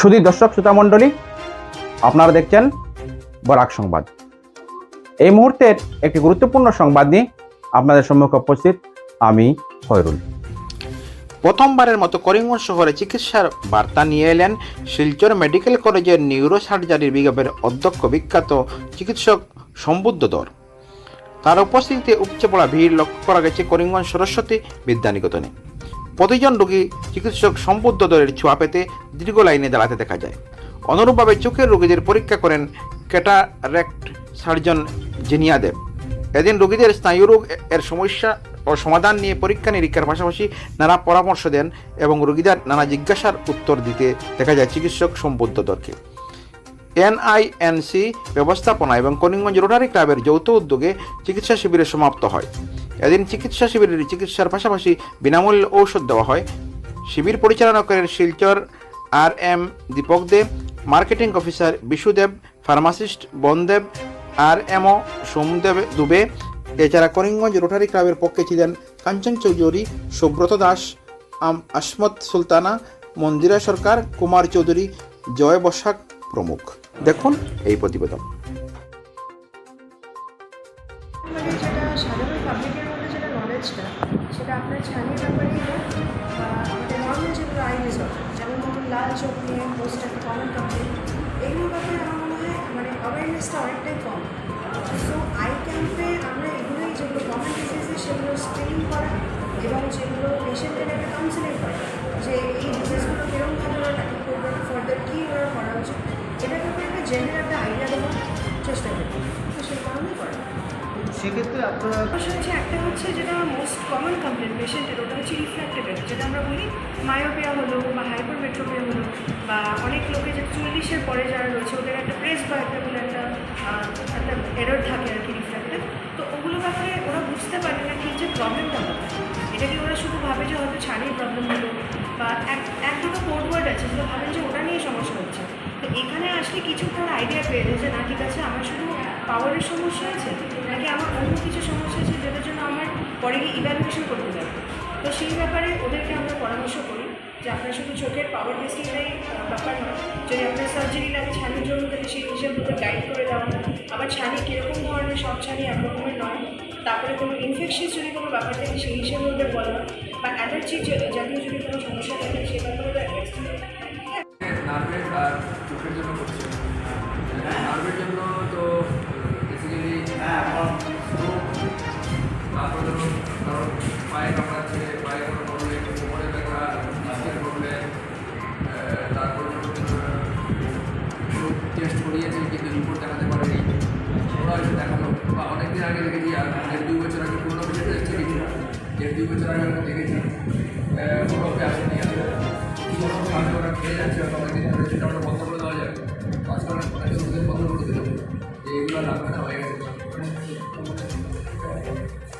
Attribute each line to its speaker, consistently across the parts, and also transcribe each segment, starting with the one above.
Speaker 1: শুধু দর্শক, শ্রোতা মণ্ডলী, আপনারা দেখছেন বরাক সংবাদ। এই মুহূর্তের একটি গুরুত্বপূর্ণ সংবাদ নিয়ে আপনাদের সম্মুখে উপস্থিত আমি খয়রুল।
Speaker 2: প্রথমবারের মতো করিমগঞ্জ শহরে চিকিৎসার বার্তা নিয়ে এলেন শিলচর মেডিকেল কলেজের নিউরো সার্জারি বিভাগের অধ্যক্ষ বিখ্যাত চিকিৎসক সম্বুদ্ধ দর তার উপস্থিতিতে উপচে পড়া ভিড় লক্ষ্য করা গেছে করিমগঞ্জ সরস্বতী বিদ্যানিকেতনে। প্রতিজন রোগী চিকিৎসক সম্বুদ্ধ দরের ছোঁয়া পেতে দীর্ঘ লাইনে দাঁড়াতে দেখা যায়। অনুরূপভাবে চোখের রোগীদের পরীক্ষা করেন ক্যাটারেক্ট সার্জন জিনিয়া দেব। এদিন রোগীদের স্নায়ুরোগ এর সমস্যা ও সমাধান নিয়ে পরীক্ষা নিরীক্ষার পাশাপাশি নানা পরামর্শ দেন এবং রোগীদের নানা জিজ্ঞাসার উত্তর দিতে দেখা যায় চিকিৎসক সম্বুদ্ধ দরকে। এনআইএনসি ব্যবস্থাপনা এবং করিমগঞ্জ রোটারি ক্লাবের যৌথ উদ্যোগে চিকিৎসা শিবিরের সমাপ্ত হয়। এদিন চিকিৎসা শিবিরের চিকিৎসার পাশাপাশি বিনামূল্যে ঔষধ দেওয়া হয়। শিবির পরিচালনা করেন Silchar R M Dipak Deb, marketing officer Bishudeb pharmacist Bonodeb R MO Somdeb Dubey, এছাড়া করিমগঞ্জ রোটারি ক্লাবের পক্ষে ছিলেন কাঞ্চন চৌধুরী, সুব্রত দাস আসমত সুলতানা, মন্দিরা সরকার, কুমার চৌধুরী, জয় বসাক প্রমুখ। দেখুন এই প্রতিবেদন।
Speaker 3: নলেজটা সেটা আপনার ছানির ব্যাপারেই হোক বা আমাদের নর্মাল যেগুলো আই ডিসঅর্ডার যেমন ধরুন লাল চোখ নিয়ে পোস্ট একটা কমন কমপ্লেন ব্যাপারে আমার মনে হয় মানে অ্যাওয়ারনেসটা অনেকটাই কম। সো আই ক্যাম্পে আমরা এগুলোই যেগুলো কমন ডিজিজেস সেগুলো স্ক্রিনিং করা এবং যেগুলো পেশেন্টের একটা কাউন্সিলিং করা যে এই ডিজিজগুলো কীরকমভাবে ওরা ট্যাকেল করবে ফার্দার কী ওরা করা উচিত, এটার ব্যাপারে একটা জেনারেল একটা আইডিয়া দেওয়ার চেষ্টা করি।
Speaker 4: সেক্ষেত্রে আপনারা
Speaker 3: হচ্ছে একটা হচ্ছে যেটা মোস্ট কমন কমপ্লেন পেশেন্টের ওটা হচ্ছে রিফ্র্যাক্টিভ এরর যেটা আমরা বলি মায়োপিয়া হলো বা হাইপারমেট্রোপিয়া হলো বা অনেক লোকে যে চল্লিশের পরে যারা রয়েছে, ওদের একটা প্রেস বা একটা বলে একটা একটা এরর থাকে আর কি রিফ্র্যাক্টিভ তো ওগুলো ব্যাপারে ওরা বুঝতে পারে না ঠিক যে প্রবলেমটা এটা কি ওরা শুধু ভাবে যে হয়তো ছানির প্রবলেম হলো বা এক এক দুটো কোড ওয়ার্ড আছে যেগুলো ভাবেন যে ওটা নিয়ে সমস্যা হচ্ছে। তো এখানে আসলে কিছু তারা আইডিয়া পেয়ে যে না, ঠিক আছে, আমার শুধু পাওয়ারের সমস্যা আছে নাকি আমার অন্য কিছু সমস্যা আছে যেটার জন্য আমার পরে গিয়ে ইভ্যালুয়েশন করতে যাবে। তো সেই ব্যাপারে ওদেরকে আমরা পরামর্শ করি যে আপনার শুধু চোখের পাওয়ার টেস্টিংটাই ব্যাপার নয়। যদি আপনার সার্জারি লাগে, ছানির জন্য তাহলে সেই হিসেবে ওদের গাইড করে দেওয়া আবার ছানি কীরকম ধরনের সব ছানি এক রকমের নয়, তারপরে কোনো ইনফেকশাস যদি কোনো ব্যাপার থাকে, সেই হিসেবে ওদের বলা। বা অ্যালার্জি জাতীয় যদি কোনো সমস্যা থাকে, সে ব্যাপারে ওদের অ্যাডভাইস
Speaker 4: নার্ভের আর চোখের জন্য করছে। নার্ভের জন্য তো স্ট্রোক তারপর ধরুন কারণ পায়ে কামড়াচ্ছে পায়ে কোনো প্রবলেম কোমরে ব্যথা ডিস্কের প্রবলেম তারপর ধরুন টেস্ট করিয়েছে কিন্তু রিপোর্ট দেখাতে পারেনি ওরা এসে দেখাল বা অনেকদিন আগে দেখেছি আর দেড় দুই বছর আগে পুরোনো পেশেন্ট এসেছে বছর আগে আমি দেখেছি ওরকমে আসেনি যাচ্ছে অনেকদিন ওটা বন্ধ করে দেওয়া যায় আজকাল অনেক ওষুধের বন্ধ করে দিল যে এগুলো লাগবে না হয়ে গেছে।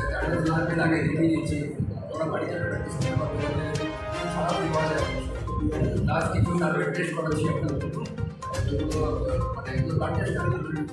Speaker 4: করাচ্ছি যাদের আগে দেখিয়ে দিচ্ছি ওরা বাড়িতে প্র্যাকটিস করতে পারবে সারা দেওয়া যায় লাস্ট কিছু এগুলো মানে এগুলো ব্লাড টেস্ট